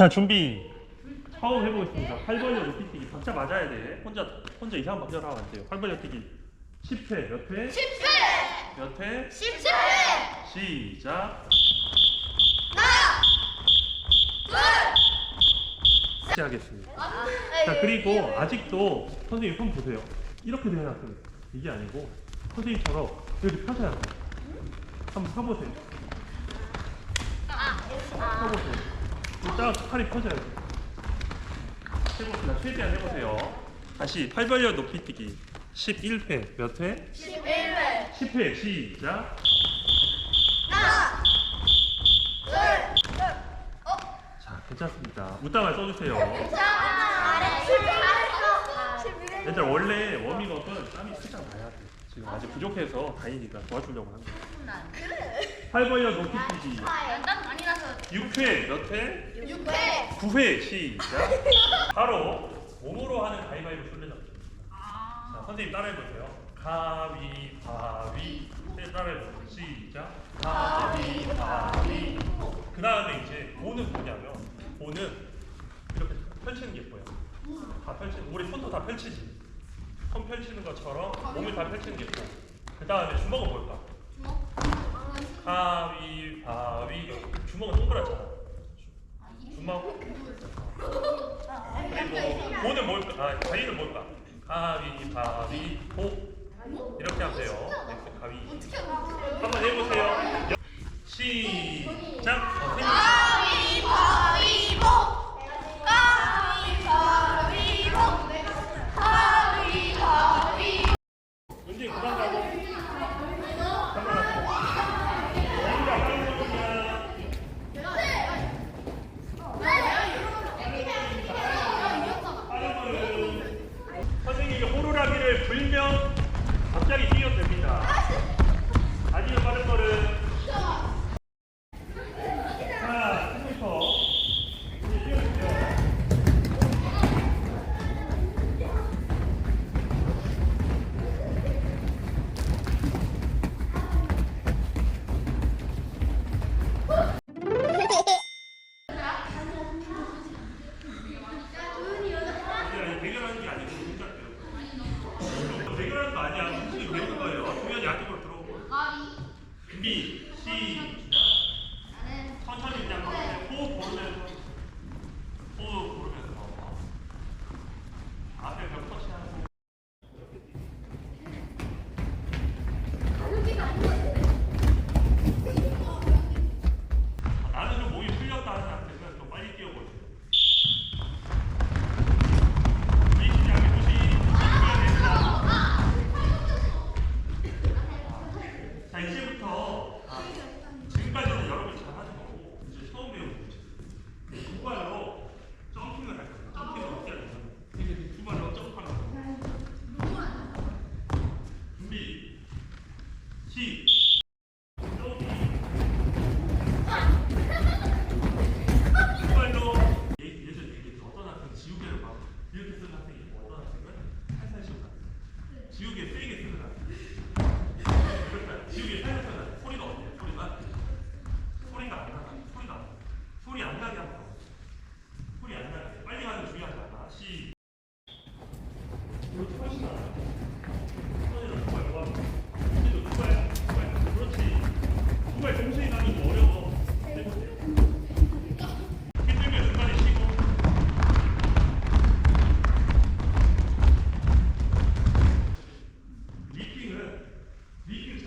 자 준비 처음 해보겠습니다. 팔 벌려 높이 뛰기 박자 맞아야 돼. 혼자 혼자 이상한 박자로 하면 안 돼요. 팔 벌려 뛰기 10회 몇 회? 10회! 몇 회? 10회! 시작. 하나! 둘! 시작하겠습니다. 아, 자 그리고 아직도 선생님 손 보세요. 이렇게 되어 놨어요. 이게 아니고 선생님처럼 이렇게 펴셔야 돼요. 한번 펴보세요. 펴보세요. 딱 팔이 펴져야 돼요. 해봅시다. 최대한 해보세요. 다시 팔 벌려 높이 뛰기 11회 몇 회? 11회! 10회 시작. 하나! 둘! 어? 자 괜찮습니다. 웃다만 써주세요. 잘했어! 얘들 원래 워밍업은 땀이 살짝 나야 돼. 지금 아직 부족해서 다행이니까 도와주려고 하는 거야. 팔 벌려 높이 뛰기 난 많이 나서 6회 몇 회? 6회! 9회 시작. 바로 몸으로 하는 가위바위보 술래잡기. 자 선생님 따라해보세요. 가위바위. 네, 따라해보세요. 시작. 가위바위. 그 다음에 이제 보는 뭐냐면 보는 이렇게 펼치는 게 보여. 다 펼치는. 우리 손도 다 펼치지. 손 펼치는 것처럼 몸을 다 펼치는 게 보여. 그 다음에 주먹은 뭘까? 가위바위. 주먹은 동그랗잖아. 주먹. 그리고 보는 뭘까? 아, 가위는 뭘까? 가위바위보. 이렇게 하면 돼요. 준비, 자 이제부터 아, 지금까지는 여러분 잘하는 거고 이제 처음 배우는 거죠. 두 발로 점핑을 할 거예요. 점핑을 어떻게 하냐면 이렇게 두 발로 점프하는 거예요. 준비 시점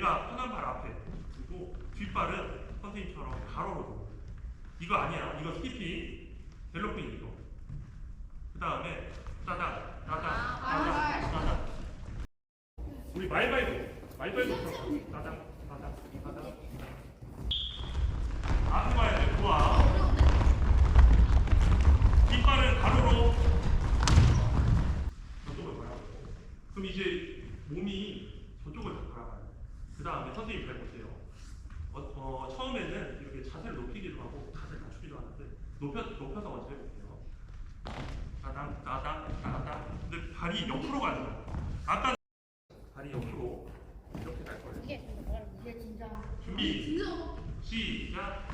내가 편한 발 앞에 두고 뒷발은 선생님처럼 가로로 이거 아니야 이거 스티핑 갤로핑 이동. 그 다음에 따당, 따당, 아, 따당, 아. 따당. 우리 말발도, 말발도. 따당, 따당, 따당. 앞으로 가야 돼. 좋아. 뒷발은 가로로. 그럼 이제 몸이. 그 다음에 선생님 잘 보세요. 어, 어, 처음에는 이렇게 자세를 높이기도 하고 자세를 낮추기도 하는데 높여, 높여서 먼저 해볼게요. 따당, 따당, 따당. 근데 발이 옆으로 가는 거예요. 아까 발이 옆으로 이렇게 갈 거예요. 준비, 시작.